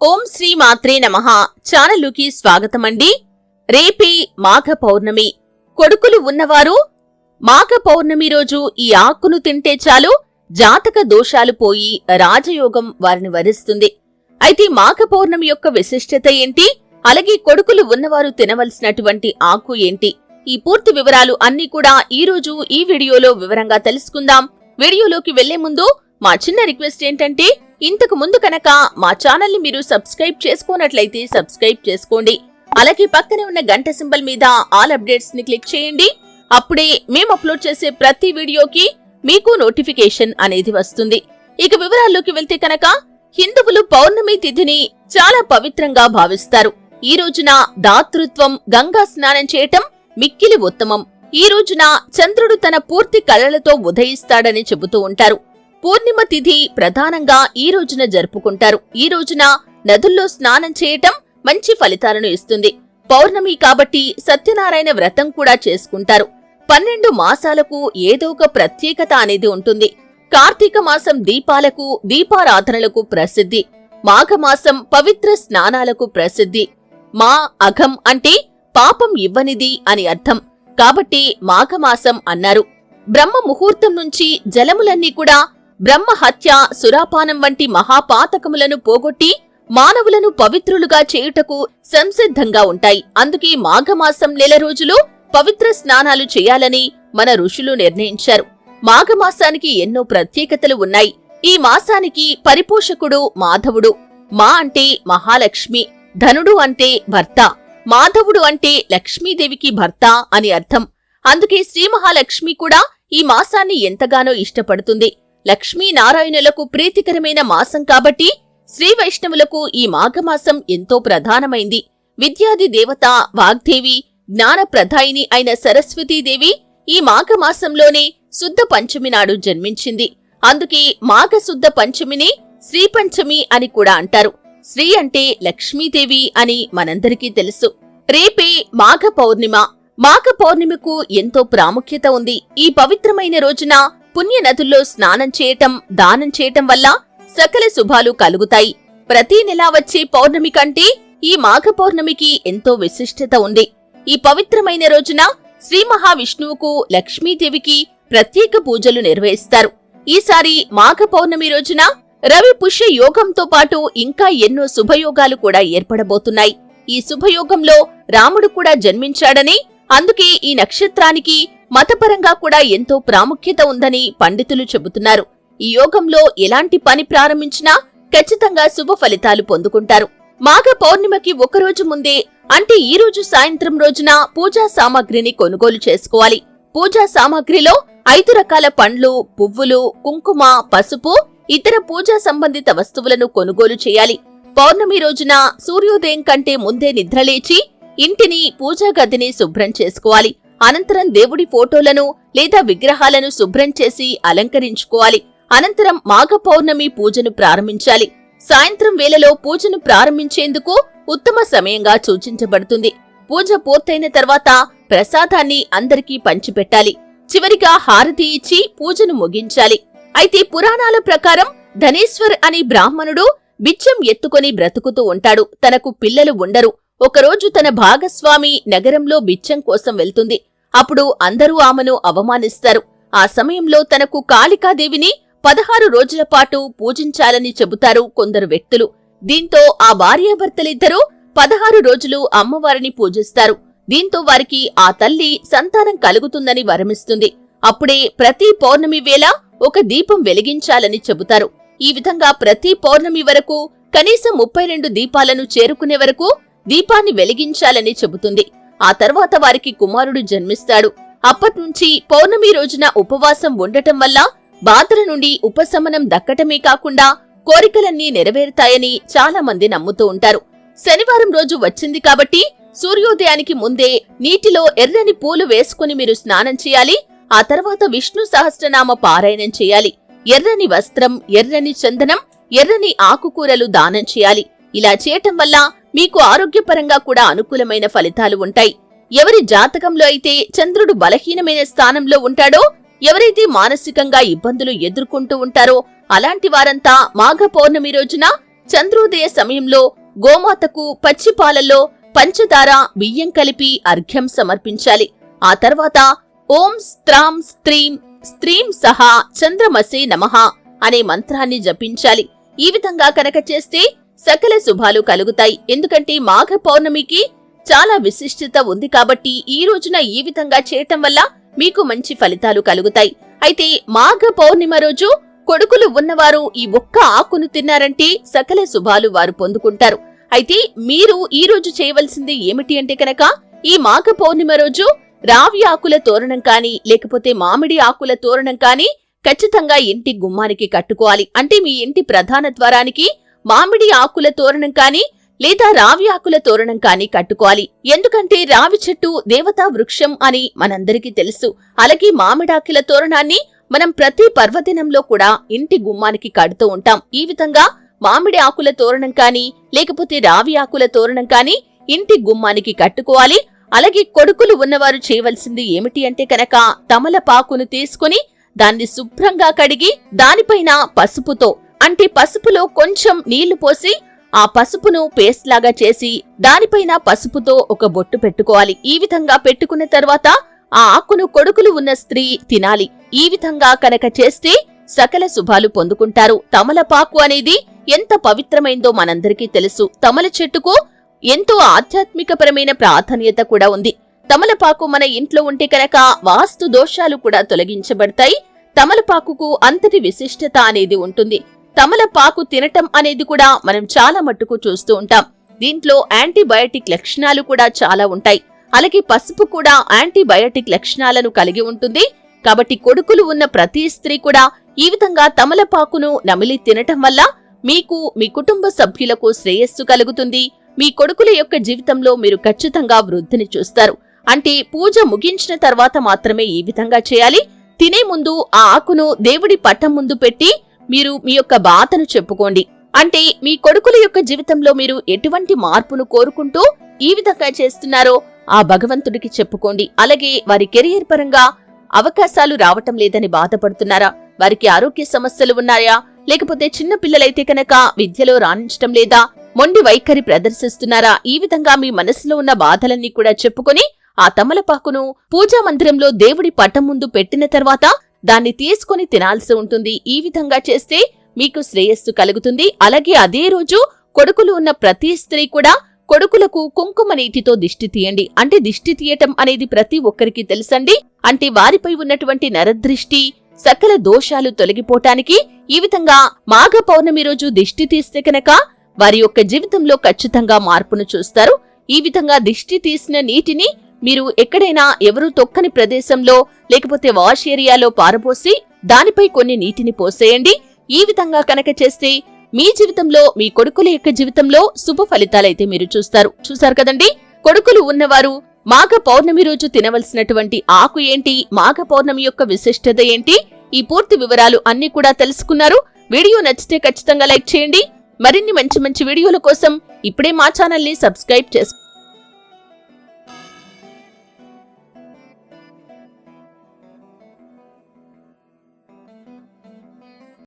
ఓం శ్రీ మాత్రే నమః. ఛానలుకి స్వాగతమండి. రేపే మాఘ పౌర్ణమి. కొడుకులు ఉన్నవారు మాఘ పౌర్ణమి రోజు ఈ ఆకును తింటే చాలు జాతక దోషాలు పోయి రాజయోగం వారిని వరిస్తుంది. అయితే మాఘ పౌర్ణమి యొక్క విశిష్టత ఏంటి? అలాగే కొడుకులు ఉన్నవారు తినవలసినటువంటి ఆకు ఏంటి? ఈ పూర్తి వివరాలు అన్ని కూడా ఈ రోజు ఈ వీడియోలో వివరంగా తెలుసుకుందాం. వీడియోలోకి వెళ్ళే ముందు మా చిన్న రిక్వెస్ట్ ఏంటంటే ఇంతకు ముందు కనుక మా ఛానల్ని మీరు సబ్స్క్రైబ్ చేసుకున్నట్లయితే సబ్స్క్రైబ్ చేసుకోండి. అలాగే పక్కనే ఉన్న గంట సింబల్ మీద ఆల్ అప్డేట్స్ని క్లిక్ చేయండి. అప్పుడే మేము అప్లోడ్ చేసే ప్రతి వీడియోకి మీకు నోటిఫికేషన్ అనేది వస్తుంది. ఇక వివరాల్లోకి వెళ్తే కనుక హిందువులు పౌర్ణమి తిథిని చాలా పవిత్రంగా భావిస్తారు. ఈ రోజున దాతృత్వం గంగా స్నానం చేయటం మిక్కిలి ఉత్తమం. ఈ రోజున చంద్రుడు తన పూర్తి కళలతో ఉదయిస్తాడని చెబుతూ ఉంటారు. పూర్ణిమ తిథి ప్రధానంగా ఈ రోజున జరుపుకుంటారు. ఈ రోజున నదుల్లో స్నానం చేయటం మంచి ఫలితాలను ఇస్తుంది. పౌర్ణమి కాబట్టి సత్యనారాయణ వ్రతం కూడా చేసుకుంటారు. పన్నెండు మాసాలకు ఏదో ఒక ప్రత్యేకత అనేది ఉంటుంది. కార్తీక మాసం దీపాలకు దీపారాధనలకు ప్రసిద్ధి. మాఘమాసం పవిత్ర స్నానాలకు ప్రసిద్ధి. మా అఘం అంటే పాపం ఇవ్వనిది అని అర్థం. కాబట్టి మాఘమాసం అన్నారు. బ్రహ్మ ముహూర్తం నుంచి జలములన్నీ కూడా బ్రహ్మ హత్య సురాపానం వంటి మహాపాతకములను పోగొట్టి మానవులను పవిత్రులుగా చేయుటకు సంసిద్ధంగా ఉంటాయి. అందుకే మాఘమాసం నెల రోజులు పవిత్ర స్నానాలు చేయాలని మన ఋషులు నిర్ణయించారు. మాఘమాసానికి ఎన్నో ప్రత్యేకతలు ఉన్నాయి. ఈ మాసానికి పరిపోషకుడు మాధవుడు. మా అంటే మహాలక్ష్మి ధనుడు అంటే భర్త మాధవుడు అంటే లక్ష్మీదేవికి భర్త అని అర్థం. అందుకే శ్రీ మహాలక్ష్మి కూడా ఈ మాసాన్ని ఎంతగానో ఇష్టపడుతుంది. లక్ష్మీనారాయణులకు ప్రీతికరమైన మాసం కాబట్టి శ్రీ వైష్ణవులకు ఈ మాఘమాసం ఎంతో ప్రధానమైంది. విద్యాది దేవత వాగ్దేవి జ్ఞానప్రధాయిని అయిన సరస్వతీదేవి ఈ మాఘమాసంలోనే శుద్ధ పంచమి నాడు జన్మించింది. అందుకే మాఘ శుద్ధ పంచమిని శ్రీపంచమి అని కూడా అంటారు. శ్రీ అంటే లక్ష్మీదేవి అని మనందరికీ తెలుసు. రేపే మాఘ పౌర్ణిమ. మాఘ పౌర్ణిమకు ఎంతో ప్రాముఖ్యత ఉంది. ఈ పవిత్రమైన రోజున పుణ్య నదుల్లో స్నానం చేయటం దానం చేయటం వల్ల సకల శుభాలు కలుగుతాయి. ప్రతి నెలా వచ్చే పౌర్ణమి కంటే ఈ మాఘ పౌర్ణమికి ఎంతో విశిష్టత ఉంది. ఈ పవిత్రమైన రోజున శ్రీ మహావిష్ణువుకు లక్ష్మీదేవికి ప్రత్యేక పూజలు నిర్వహిస్తారు. ఈసారి మాఘ పౌర్ణమి రోజున రవి పుష్య యోగంతో పాటు ఇంకా ఎన్నో శుభయోగాలు కూడా ఏర్పడబోతున్నాయి. ఈ శుభయోగంలో రాముడు కూడా జన్మించాడని అందుకే ఈ నక్షత్రానికి మతపరంగా కూడా ఎంతో ప్రాముఖ్యత ఉందని పండితులు చెబుతున్నారు. ఈ యోగంలో ఎలాంటి పని ప్రారంభించినా ఖచ్చితంగా శుభ ఫలితాలు పొందుకుంటారు. మాఘ పౌర్ణిమకి ఒకరోజు ముందే అంటే ఈ రోజు సాయంత్రం రోజున పూజా సామాగ్రిని కొనుగోలు చేసుకోవాలి. పూజా సామాగ్రిలో ఐదు రకాల పండ్లు పువ్వులు కుంకుమ పసుపు ఇతర పూజా సంబంధిత వస్తువులను కొనుగోలు చేయాలి. పౌర్ణమి రోజున సూర్యోదయం కంటే ముందే నిద్రలేచి ఇంటిని పూజా గదిని శుభ్రం చేసుకోవాలి. అనంతరం దేవుడి ఫోటోలను లేదా విగ్రహాలను శుభ్రం చేసి అలంకరించుకోవాలి. అనంతరం మాఘ పౌర్ణమి పూజను ప్రారంభించాలి. సాయంత్రం వేళలో పూజను ప్రారంభించేందుకు ఉత్తమ సమయంగా సూచించబడుతుంది. పూజ పూర్తయిన తర్వాత ప్రసాదాన్ని అందరికీ పంచిపెట్టాలి. చివరిగా హారతి ఇచ్చి పూజను ముగించాలి. అయితే పురాణాల ప్రకారం ధనేశ్వర్ అనే బ్రాహ్మణుడు బిచ్చం ఎత్తుకొని బ్రతుకుతూ ఉంటాడు. తనకు పిల్లలు ఉండరు. ఒకరోజు తన భాగస్వామి నగరంలో బిచ్చం కోసం వెళ్తుంది. అప్పుడు అందరూ ఆమెను అవమానిస్తారు. ఆ సమయంలో తనకు కాళికాదేవిని పదహారు రోజుల పాటు పూజించాలని చెబుతారు కొందరు వ్యక్తులు. దీంతో ఆ భార్యాభర్తలిద్దరూ పదహారు రోజులు అమ్మవారిని పూజిస్తారు. దీంతో వారికి ఆ తల్లి సంతానం కలుగుతుందని వరమిస్తుంది. అప్పుడే ప్రతి పౌర్ణమి వేళ ఒక దీపం వెలిగించాలని చెబుతారు. ఈ విధంగా ప్రతి పౌర్ణమి వరకు కనీసం ముప్పై రెండు దీపాలను చేరుకునే వరకు దీపాన్ని వెలిగించాలని చెబుతుంది. ఆ తర్వాత వారికి కుమారుడు జన్మిస్తాడు. అప్పట్నుంచి పౌర్ణమి రోజున ఉపవాసం ఉండటం వల్ల బాధల నుండి ఉపశమనం దక్కటమే కాకుండా కోరికలన్నీ నెరవేరుతాయని చాలా మంది నమ్ముతూ ఉంటారు. శనివారం రోజు వచ్చింది కాబట్టి సూర్యోదయానికి ముందే నీటిలో ఎర్రని పూలు వేసుకుని మీరు స్నానం చేయాలి. ఆ తర్వాత విష్ణు సహస్రనామ పారాయణం చేయాలి. ఎర్రని వస్త్రం ఎర్రని చందనం ఎర్రని ఆకుకూరలు దానం చేయాలి. ఇలా చేయటం వల్ల మీకు ఆరోగ్యపరంగా కూడా అనుకూలమైన ఫలితాలు ఉంటాయి. ఎవరి జాతకంలో అయితే చంద్రుడు బలహీనమైన స్థానంలో ఉంటాడో ఎవరైతే మానసికంగా ఇబ్బందులు ఎదుర్కొంటూ ఉంటారో అలాంటి వారంతా మాఘ పౌర్ణమి రోజున చంద్రోదయ సమయంలో గోమాతకు పచ్చిపాలల్లో పంచదార బియ్యం కలిపి అర్ఘ్యం సమర్పించాలి. ఆ తర్వాత ఓం స్త్రాం స్త్రీం స్త్రీం సహా చంద్రమసే నమః అనే మంత్రాన్ని జపించాలి. ఈ విధంగా కనుక చేస్తే సకల శుభాలు కలుగుతాయి. ఎందుకంటే మాఘ పౌర్ణమికి చాలా విశిష్టత ఉంది కాబట్టి ఈ రోజున ఈ విధంగా చేయటం వల్ల మీకు మంచి ఫలితాలు కలుగుతాయి. అయితే మాఘ పౌర్ణిమ రోజు కొడుకులు ఉన్నవారు ఈ ఒక్క ఆకును తిన్నారంటే సకల శుభాలు వారు పొందుకుంటారు. అయితే మీరు ఈ రోజు చేయవలసింది ఏమిటి అంటే కనుక ఈ మాఘ పౌర్ణిమ రోజు రావి ఆకుల తోరణం కాని లేకపోతే మామిడి ఆకుల తోరణం కాని ఖచ్చితంగా ఇంటి గుమ్మానికి కట్టుకోవాలి. అంటే మీ ఇంటి ప్రధాన ద్వారానికి మామిడి ఆకుల తోరణం కానీ లేదా రావి ఆకుల తోరణం కానీ కట్టుకోవాలి. ఎందుకంటే రావి చెట్టు దేవతా వృక్షం అని మనందరికీ తెలుసు. అలాగే మామిడాకుల తోరణాన్ని మనం ప్రతి పర్వదినంలో కూడా ఇంటి గుమ్మానికి కడుతూ ఉంటాం. ఈ విధంగా మామిడి ఆకుల తోరణం కానీ లేకపోతే రావి ఆకుల తోరణం కానీ ఇంటి గుమ్మానికి కట్టుకోవాలి. అలాగే కొడుకులు ఉన్నవారు చేయవలసింది ఏమిటి అంటే కనుక తమలపాకును తీసుకుని దాన్ని శుభ్రంగా కడిగి దానిపైన పసుపుతో అంటే పసుపులో కొంచెం నీళ్ళు పోసి ఆ పసుపును పేస్ట్ లాగా చేసి దానిపైన పసుపుతో ఒక బొట్టు పెట్టుకోవాలి. ఈ విధంగా పెట్టుకున్న తర్వాత ఆ ఆకును కొడుకులు ఉన్న స్త్రీ తినాలి. ఈ విధంగా కనుక చేస్తే సకల శుభాలు పొందుకుంటారు. తమలపాకు అనేది ఎంత పవిత్రమైందో మనందరికీ తెలుసు. తమల చెట్టుకు ఎంతో ఆధ్యాత్మికపరమైన ప్రాధాన్యత కూడా ఉంది. తమలపాకు మన ఇంట్లో ఉంటే కనుక వాస్తు దోషాలు కూడా తొలగించబడతాయి. తమలపాకుకు అంతటి విశిష్టత అనేది ఉంటుంది. తమలపాకు తినటం అనేది కూడా మనం చాలా మట్టుకు చూస్తూ ఉంటాం. దీంట్లో యాంటీబయాటిక్ లక్షణాలు కూడా చాలా ఉంటాయి. అలాగే పసుపు కూడా యాంటీబయాటిక్ లక్షణాలను కలిగి ఉంటుంది. కాబట్టి కొడుకులు ఉన్న ప్రతి స్త్రీ కూడా ఈ విధంగా తమలపాకును నమిలి తినటం వల్ల మీకు మీ కుటుంబ సభ్యులకు శ్రేయస్సు కలుగుతుంది. మీ కొడుకుల యొక్క జీవితంలో మీరు ఖచ్చితంగా వృద్ధిని చూస్తారు. అంటే పూజ ముగించిన తర్వాత మాత్రమే ఈ విధంగా చేయాలి. తినే ముందు ఆ ఆకును దేవుడి పట్టం ముందు పెట్టి మీరు మీ యొక్క బాధను చెప్పుకోండి. అంటే మీ కొడుకుల యొక్క జీవితంలో మీరు ఎటువంటి మార్పును కోరుకుంటూ ఈ విధంగా చేస్తున్నారో ఆ భగవంతుడికి చెప్పుకోండి. అలాగే వారి కెరియర్ పరంగా అవకాశాలు రావటం లేదని బాధపడుతున్నారా? వారికి ఆరోగ్య సమస్యలు ఉన్నాయా? లేకపోతే చిన్న పిల్లలైతే కనుక విద్యలో రాణించటం లేదా మొండి వైఖరి ప్రదర్శిస్తున్నారా? ఈ విధంగా మీ మనసులో ఉన్న బాధలన్నీ కూడా చెప్పుకొని ఆ తమలపాకును పూజా మందిరంలో దేవుడి పటం ముందు పెట్టిన తర్వాత దాన్ని తీసుకొని తినాల్సి ఉంటుంది. ఈ విధంగా చేస్తే మీకు శ్రేయస్సు కలుగుతుంది. అలాగే అదే రోజు కొడుకులు ఉన్న ప్రతి స్త్రీ కూడా కొడుకులకు కుంకుమ నీటితో దిష్టి తీయండి. అంటే దిష్టి తీయటం అనేది ప్రతి ఒక్కరికి తెలుసండి. అంటే వారిపై ఉన్నటువంటి నరదృష్టి సకల దోషాలు తొలగిపోటానికి ఈ విధంగా మాఘ పౌర్ణమి రోజు దిష్టి తీస్తే కనుక వారి యొక్క జీవితంలో ఖచ్చితంగా మార్పును చూస్తారు. ఈ విధంగా దిష్టి తీసిన నీటిని మీరు ఎక్కడైనా ఎవరూ తొక్కని ప్రదేశంలో లేకపోతే వాష్ ఏరియాలో పారపోసి దానిపై కొన్ని నీటిని పోసేయండి. ఈ విధంగా కనుక చేస్తే మీ జీవితంలో మీ కొడుకుల యొక్క జీవితంలో శుభ ఫలితాలైతే మీరు చూస్తారు. చూసారు కదండి? కొడుకులు ఉన్నవారు మాఘ పౌర్ణమి రోజు తినవలసినటువంటి ఆకు ఏంటి? మాఘ పౌర్ణమి యొక్క విశిష్టత ఏంటి? ఈ పూర్తి వివరాలు అన్ని కూడా తెలుసుకున్నారు. వీడియో నచ్చితే ఖచ్చితంగా లైక్ చేయండి. మరిన్ని మంచి మంచి వీడియోల కోసం ఇప్పుడే మా ఛానల్ని సబ్స్క్రైబ్ చేసుకోండి